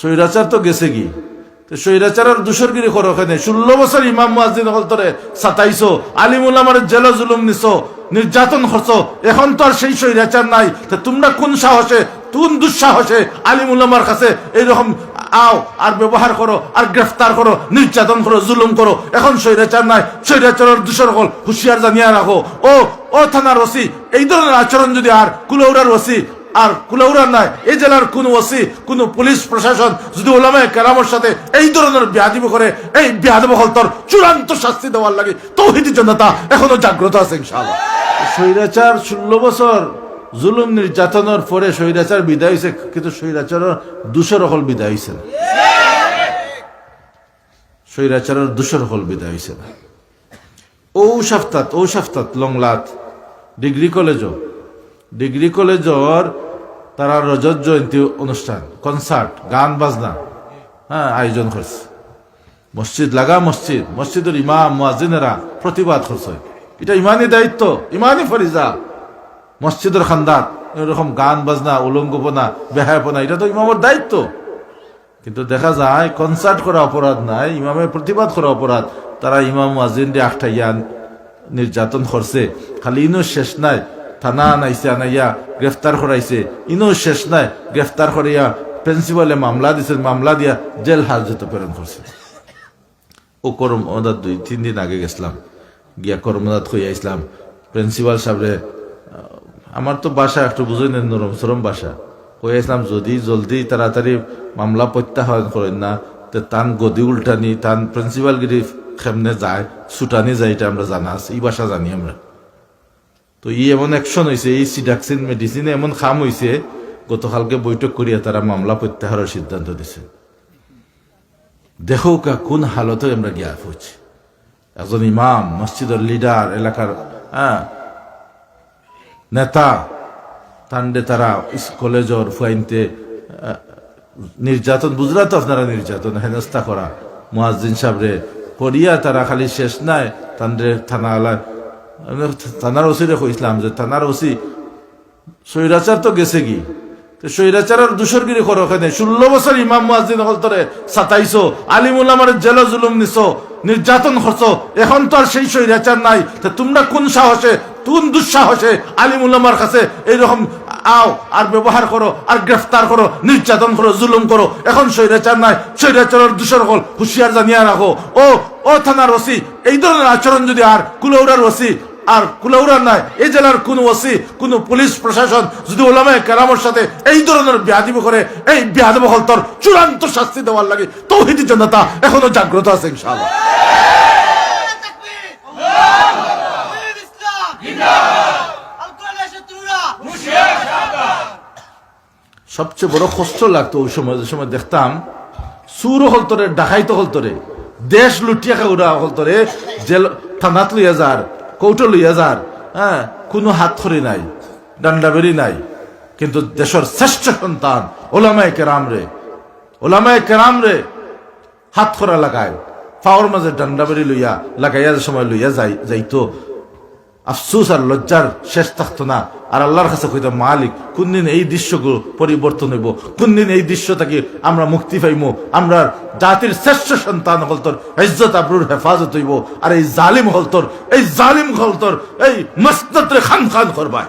স্বৈরাচার তো গেছে কি? তো স্বৈরাচারের দুসরগিরি করো ওখানে। ষোলো বছর ইমাম মুয়াজ্জিন হল তোরে সাতাইছো, আলিমুল আমার জেল জুলুম নিছো, নির্যাতন করছ, এখন তো আর সেই স্বৈরাচার নাই। তো তোমরা কোন সাহসে, কোন দুঃসাহসে আলিমুল আমার কাছে এইরকম আও আর ব্যবহার করো, আর গ্রেফতার করো, নির্যাতন করো, জুলুম করো? এখন স্বৈরাচার নাই। স্বৈরাচারের দূষর হল হুঁশিয়ার জানিয়ে রাখো। ও ও থানার ওসি, এই ধরনের আচরণ যদি আর কুলৌরার ওসি আর কুলাউরা নাই। এই জেলার কোন ওসি, কোন পুলিশ প্রশাসন যদি ওলামায় কেরামের সাথে এই ধরনের ব্যাধিব করে, এই ব্যাধব হলতর চূড়ান্ত শাস্তি দেওয়ার লাগে তৌহিদি জনতা এখনও জাগ্রত আছে ইনশাআল্লাহ। স্বৈরাচার ষোলো বছর জুলুম নির্যাতনের পরে স্বৈরাচার বিদায় হয়েছে কিন্তু স্বৈরাচারের দুশো হল বিদায় হয়েছে না। স্বৈরাচারের দুশো রকল বিদায় হয়েছে না। ও সপ্তাহ ও সপ্তাহ লংলাত, ডিগ্রি কলেজও। ডিগ্রি কলেজর তারা রজত জয়ন্তী অনুষ্ঠান কনসার্ট গান, বাজনা। হ্যাঁ আয়োজন করছে। মসজিদ লাগা মসজিদ, মসজিদের ইমাম মুয়াজিনেরা প্রতিবাদ করছে। এটা ইমানই দায়িত্ব, ইমানই ফরিজা। মসজিদের খান্দাত এরকম গান, বাজনা, উলঙ্গপনা, বেহায়পনা, এটা তো ইমামের দায়িত্ব। কিন্তু দেখা যায় কনসার্ট করা অপরাধ নাই, ইমামের প্রতিবাদ করা অপরাধ। তারা ইমাম মুয়াজিন দিয়ে আখটাইয়া নির্যাতন করছে। খালি ইনো শেষ নাই। থানা আনাইছে আনাইয়া গ্রেফতার করাইছে ইনো শেষ নাই গ্রেফতার করাইয়া প্রিন্সিপালে মামলা দিছে মামলা দিয়া জেল হাজতে প্রেরণ করছে ও করমদাত দুই তিন দিন আগে গেছিলাম গিয়া করমদাত হইয়া ইসলাম প্রিন্সিপাল সাহেবরে আমার তো বাসা একটু বুঝই নেন নরম সরম বাসা হইয়া ইসলাম যদি জলদি তাড়াতাড়ি মামলা প্রত্যাহার করেন না তো তান গদি উল্টানি তান প্রিন্সিপাল গিরি খেমনে যায় ছুটানি যায় এটা আমরা জানা আছে এই বাসা জানি আমরা তো ই এমন অ্যাকশন হয়েছে এই সিডাক্সিন মেডিসিনে এমন খাম হয়েছে গতকালকে বৈঠক করিয়া তারা মামলা প্রত্যাহারের সিদ্ধান্ত দিছে। দেখো কা কোন হালতে আমরা গিয়া পড়ছি একজন ইমাম, মসজিদের লিডার এলাকার হ্যাঁ নেতা তান্ডে তারা কলেজর ফুয়াইনতে নির্যাতন, বুঝলা তো আপনারা নির্যাতন, হেনস্থা করা। মুয়াজ্জিন সাহেবরে পড়িয়া তারা খালি শেষ নাই তান্ডে থানা আলা থানার ওসিরে কইসলাম যে থানার ওসি, স্বৈরাচার তো গেছে কি? স্বৈরাচারের দুসরগিরি করো ওখানে। ষোলো বছর ইমাম মুয়াজ্জিন হল তোরে সাতাইছো আলিমুল আমার জেল জুলুম নিছো, নির্যাতন করছ, এখন তো আর সেই স্বৈরাচার নাই। তো তোমরা কোন সাহসে, কোন দুঃসাহসে আলিমুল আমার কাছে এইরকম আও, আর ব্যবহার করো, আর গ্রেফতার করো, নির্যাতন করো, জুলুম করো? এখন স্বৈরাচার নাই, স্বৈরাচারের দূষর হল, হুঁশিয়ার জানিয়ে রাখো। ও ও থানার ওসি, এই ধরনের আচরণ যদি আর কুলৌরার ওসি আর কুলাউরার নাই। এই জেলার কোন ওসি, কোন পুলিশ প্রশাসন, যদি ওলামায় কেরামের সাথে এই ধরনের ব্যাধিব করে, এই ব্যাধব হলতর চূড়ান্ত শাস্তি দেওয়ার লাগে। তৌহিদি জনতা এখনও জাগ্রত আছে, ইনশাআল্লাহ। সবচেয়ে বড় কষ্ট লাগতো ওই সময়, যে সময় দেখতাম সুর হলতরে ডাকাইতো হলতরে দেশ লুটিয়া খাউরা হলতরে জেল থানাত লইয়া যার কৌটো লইয়া যার হ্যাঁ কোনো হাত খড়ি নাই ডান্ডাবেরি নাই। কিন্তু দেশের শ্রেষ্ঠ সন্তান ওলামায় কেরাম রে, ওলামায় কেরাম রে হাত খরা লাগায়। পাওয়ার মাঝে ডান্ডাবেরি লইয়া লাগাইয়া সময় লইয়া যাই যাইতো। আফসুস আর লজ্জার শেষ থাকতো না আর আল্লাহর কাছে কইতো, মালিক, কোনদিন এই দৃশ্যগুলো পরিবর্তন হইব? কোনদিন এই দৃশ্য থেকে আমরা মুক্তি পাইমু? আমরা জাতির শ্রেষ্ঠ সন্তান হল তোর ইজ্জত, আবরুর হেফাজত হইব। আর এই জালিম হল তোর, এই জালিম হল তোর, এই মসনদ রে খান খান করবায়।